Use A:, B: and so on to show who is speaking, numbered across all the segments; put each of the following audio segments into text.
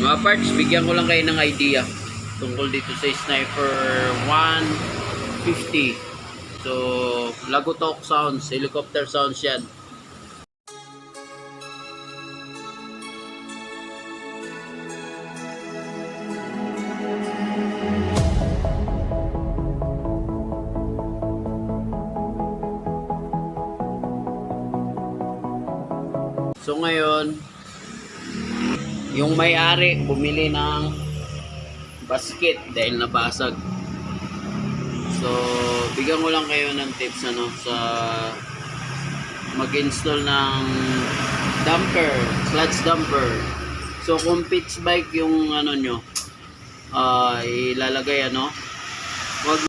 A: Mga parts, bigyan ko lang kayo ng idea tungkol dito sa Sniper 150. So, Lagotok sounds, helicopter sounds yan. So ngayon, yung may-ari bumili ng basket dahil nabasag. So, bigyan ko lang kayo ng tips ano sa mag-install ng dumper, clutch dumper. So, kung pitch bike yung ano nyo, ah ilalagay ano, wag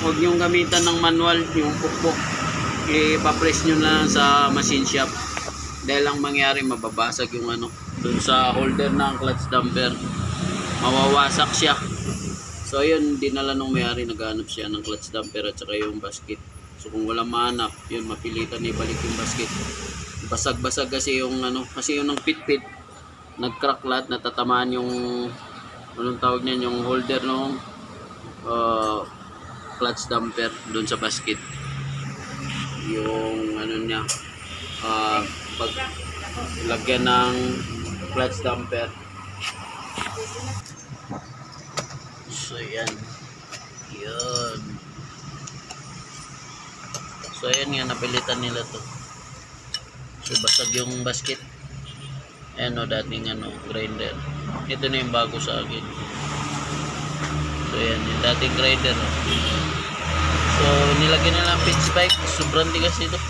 A: wag yung gamitan ng manual, yung pukpok. Ipapress nyo na sa machine shop. Dahil ang mangyari, mababasag yung ano, dun sa holder ng clutch dumper. Mawawasak siya. So yun, dinala nung may-ari, naghanap siya ng clutch damper at saka yung basket. So kung wala mahanap, yun, mapilitan ibalik yung basket. Basag-basag kasi yung ano, kasi yung ng pit-pit, nag-crack lahat, natatamaan yung, anong tawag niyan, yung holder ng uh, clutch damper doon sa basket. Yung ano niya, uh, pag lagyan ng clutch damper, So, yan. Yun. So, ayan nga, napilitan nila to. So, basag yung basket. Ayan o, dating ano, grinder. Ito na yung bago sa akin. So, ayan, yung dating grinder. So, nilagyan nila ang pitch bike. Sobrang tigas ito.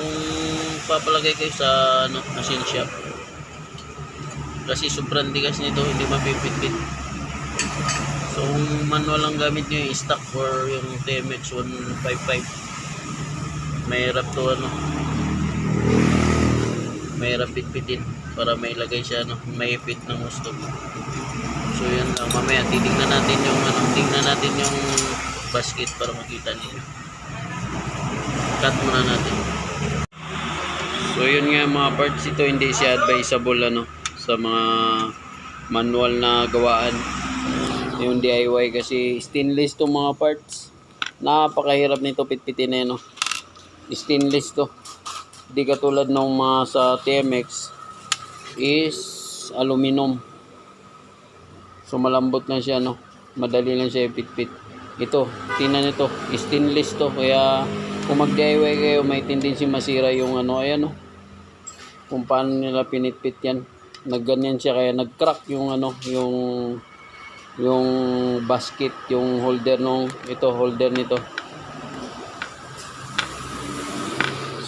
A: Kung papalagay kayo sa ano, machine shop. Kasi sobrang tigas nito, hindi mapipit-pit. So, kung manual ang gamit nyo yung stock or yung TMX 155, mahirap to ano, mahirap pitpitin para may lagay siya ano, may fit ng gusto. So, yun lang. Mamaya, titingnan natin yung ano, tingnan natin yung basket para makita niyo. Cut muna natin. So, yun nga mga parts ito, hindi siya advisable ano, sa mga manual na gawaan. Yung DIY kasi stainless to mga parts. Napakahirap nito pitpitin eh no? Stainless to. Di katulad ng mga sa TMX is aluminum. So malambot lang siya no? Madali lang siya ipitpit. Ito tingnan nito stainless to. Kaya kung mag DIY kayo may tendency masira yung ano ayan no kung paano nila pinitpit yan. Nagganyan siya kaya nag-crack yung ano yung yung basket yung holder nung ito holder nito.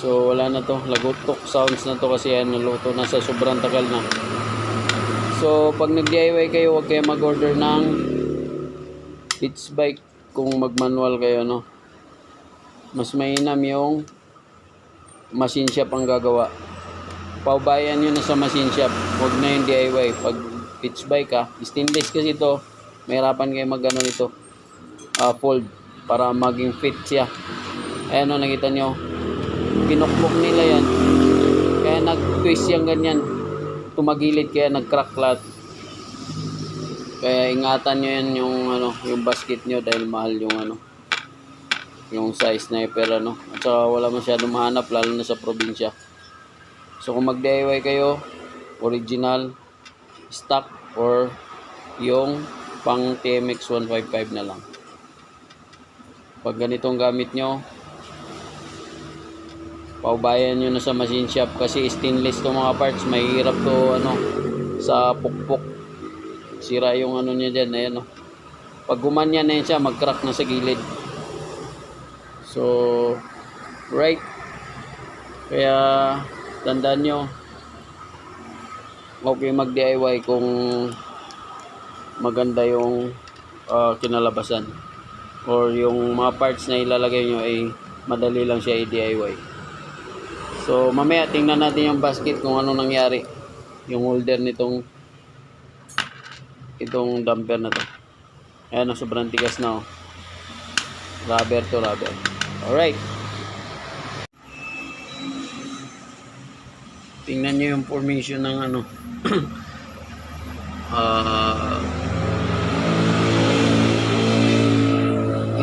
A: So wala na to. Lagotok sounds na to kasi yan naluto na sa sobrang tagal na. So pag nag DIY kayo huwag kayo mag order ng pitch bike kung mag manual kayo no? Mas mainam yung machine shop ang gagawa paubayan nyo na sa machine shop. Huwag na yung DIY pag pitch bike ha stainless kasi ito mahirapan kayo mag ano nito ah, fold para maging fit siya. Ayan o nakita nyo. Pinukpok nila yan. Kaya nag twist yung ganyan. Tumagilid kaya nag crack lahat. Kaya ingatan nyo yan yung ano yung basket nyo dahil mahal yung ano yung size sniper ano at saka wala masyadong mahanap lalo na sa probinsya So kung mag DIY kayo, original, stock, or yung pang TMX 155 na lang. Pag ganitong gamit nyo, paubayan nyo na sa machine shop kasi stainless to mga parts, mahirap to ano, sa pukpok. Sira yung ano niya dyan, ayan o. Pag gumanyan na yan siya, mag-crack na sa gilid. So, right. Kaya, tandaan nyo okay mag DIY kung maganda yung ah, kinalabasan. Or yung mga parts na ilalagay nyo ay madali lang siya i-DIY so mamaya tingnan natin yung basket kung ano nangyari. Yung holder nitong itong damper na to. Ayan sobrang tigas na o rubber to rubber. Alright tingnan nyo yung formation ng ano. Ah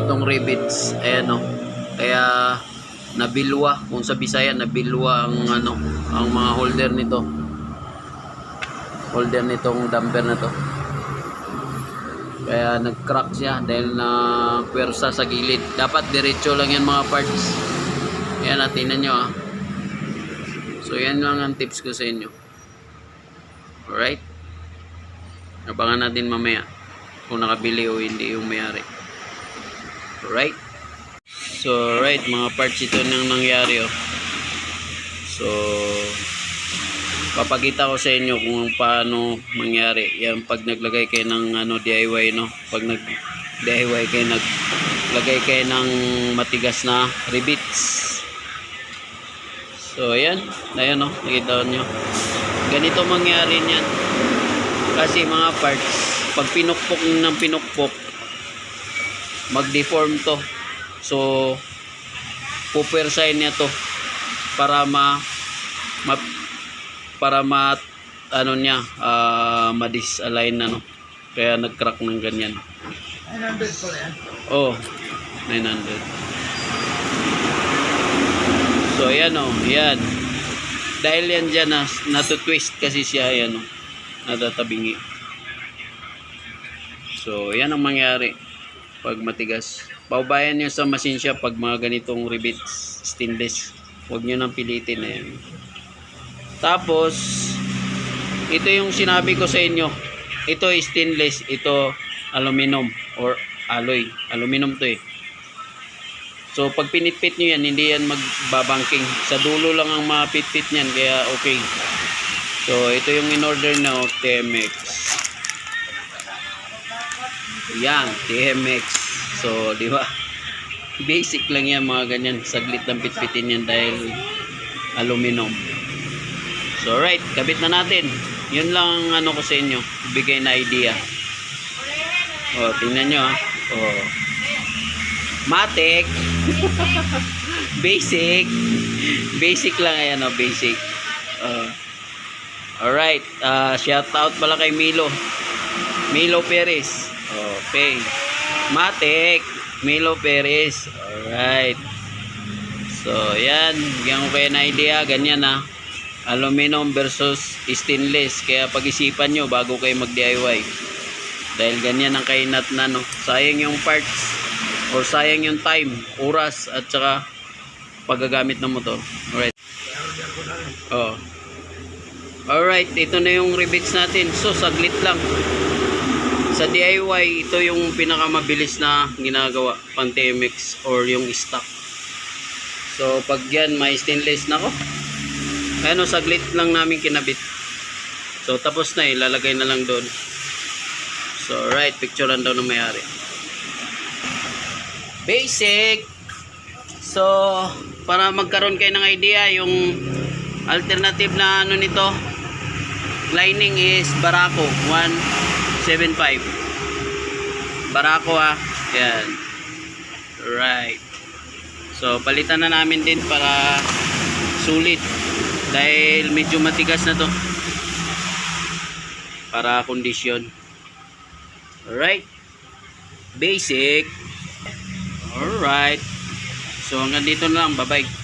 A: itong rivets ayan o kaya nabilwa kung sa Bisaya nabilwa ang ano ang mga holder nito. Holder nitong damper na to. Kaya nag-crack siya dahil na pwersa sa gilid. Dapat diretso lang yan mga parts. Yan ah, tingnan nyo ah so yan lang ang tips ko sa inyo. Alright? Abangan natin mamaya kung nakabili o hindi yung mayari. Alright? So right mga parts ito nang nangyari oh. So papakita ko sa inyo kung paano mangyari yan pag naglagay kayo ng ano DIY no? Pag nag DIY kayo naglagay kayo ng matigas na rivets so ayan. Ayan no? Nakita nyo. Ganito mangyari niyan. Kasi mga parts pag pinukpok ng pinukpok mag-deform to. So pupwersahin niya to para ma, ma para ma ano niya ah, ma-disalign na no kaya nag-crack ng ganyan.
B: 900 pala yan.
A: oh 900 so ayan oh yan dahil yan dyan na natutwist kasi siya yan oh natatabingi. So yan ang mangyari pag matigas. Paubayan nyo sa machine shop pag mga ganitong rivets stainless. Huwag nyo nang pilitin na yan tapos ito yung sinabi ko sa inyo. Ito stainless ito aluminum or alloy. Aluminum to eh so pag pinitpit nyo yan hindi yan magbabangking. Sa dulo lang ang mapitpit nyan kaya okay. So ito yung in order na oh, TMX yan TMX so di ba? Basic lang yan mga ganyan. Saglit lang pitpitin yan dahil aluminum. So right kabit na natin. Yun lang ang ano ko sa inyo bigay na idea. Oh tingnan nyo ah. Oh matic. Basic. Basic lang ayan oh basic. Oh alright ah shout out pala kay Milo. Milo Perez. Okay. Matic. Milo Perez. Alright. So yan. Bigyan ko na idea. Ganyan ah. Aluminum versus stainless. Kaya pag-isipan nyo bago kayo mag DIY dahil ganyan ang kainat na no? Sayang yung parts or sayang yung time oras at saka paggagamit ng motor. Alright. Oh. Alright ito na yung rivets natin. So saglit lang. Sa DIY ito yung pinakamabilis na ginagawa pang TMX or yung stock. So pag yan may stainless na ko. Ano saglit lang namin kinabit. So tapos na ilalagay na lang doon. So right picturean daw ng mayari basic. So para magkaroon kayo ng idea yung alternative na ano nito lining is Barako 175 Barako ah. Yan. Right. So palitan na namin din para sulit. Dahil medyo matigas na to. Para kondisyon. Alright basic alright. So hanggang dito na lang. Bye bye